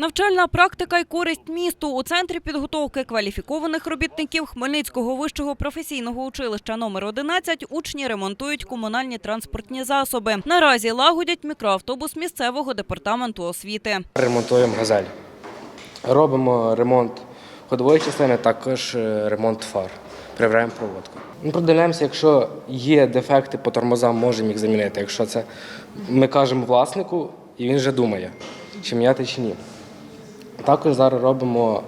Навчальна практика й користь місту у центрі підготовки кваліфікованих робітників Хмельницького вищого професійного училища номер 11 учні ремонтують комунальні транспортні засоби. Наразі лагодять мікроавтобус місцевого департаменту освіти. Ремонтуємо газель. Робимо ремонт ходової частини, також е, ремонт фар. Перевіряємо проводку. Ми продивляємося, якщо є дефекти по тормозам, можемо їх замінити. Якщо це ми кажемо власнику, і він вже думає, чи міняти, чи ні. Також зараз робимо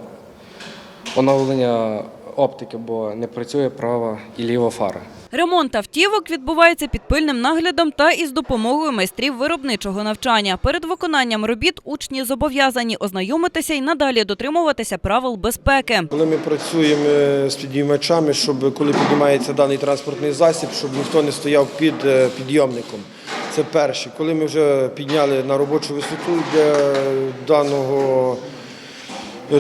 оновлення оптики, бо не працює права і ліва фара. Ремонт автівок відбувається під пильним наглядом та із допомогою майстрів виробничого навчання. Перед виконанням робіт учні зобов'язані ознайомитися і надалі дотримуватися правил безпеки. Коли ми працюємо е, з підіймачами, щоб коли піднімається даний транспортний засіб, щоб ніхто не стояв під е, підйомником. Це перше. Коли ми вже підняли на робочу висоту для даного,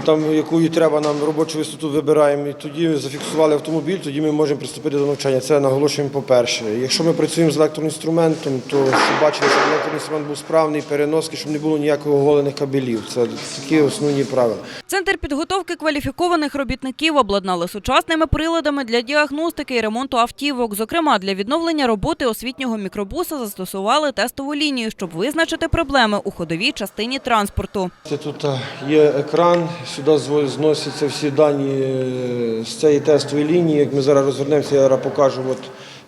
там яку треба нам робочу висоту вибираємо, і тоді зафіксували автомобіль, тоді ми можемо приступити до навчання. Це наголошуємо по-перше. Якщо ми працюємо з електроінструментом, то щоб бачили, щоб електроінструмент був справний, переноски, щоб не було ніякого оголених кабелів. Це такі основні правила. Центр підготовки кваліфікованих робітників обладнали сучасними приладами для діагностики і ремонту автівок. Зокрема, для відновлення роботи освітнього мікробуса застосували тестову лінію, щоб визначити проблеми у ходовій частині транспорту. Це Тут е, є екран, сюди зносяться всі дані е, з цієї тестової лінії. Як ми зараз розвернемося, я зараз покажу. От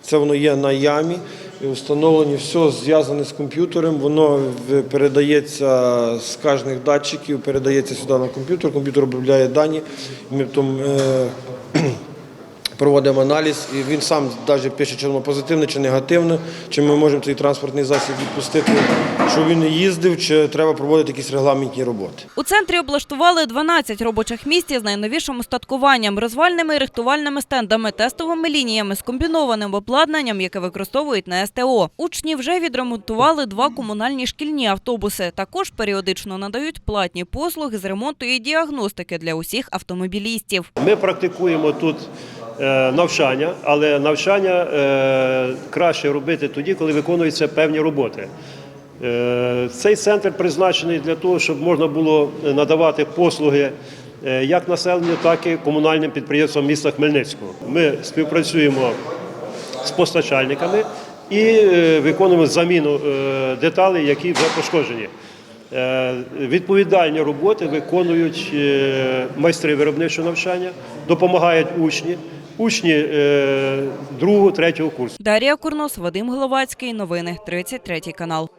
це воно є на ямі. Встановлені все зв'язане з комп'ютером. Воно передається з кожних датчиків, передається сюди на комп'ютер. Комп'ютер обробляє дані. Ми потім е, проводимо аналіз, і він сам навіть пише, чи воно позитивне, чи негативне, чи ми можемо цей транспортний засіб відпустити, щоб він не їздив, чи треба проводити якісь регламентні роботи. У центрі облаштували 12 робочих місць із найновішим устаткуванням, розвальними і рихтувальними стендами, тестовими лініями, з комбінованим обладнанням, яке використовують на СТО. Учні вже відремонтували два комунальні шкільні автобуси. Також періодично надають платні послуги з ремонту і діагностики для усіх автомобілістів. Ми практикуємо тут навчання, але навчання е, краще робити тоді, коли виконуються певні роботи. Е, Цей центр призначений для того, щоб можна було надавати послуги е, як населенню, так і комунальним підприємствам міста Хмельницького. Ми співпрацюємо з постачальниками і е, виконуємо заміну е, деталей, які вже пошкоджені. Е, Відповідальні роботи виконують е, майстри виробничого навчання, допомагають учні, учні е, другого, третього курсу. Дар'я Курнос, Вадим Головацький. Новини 33 канал.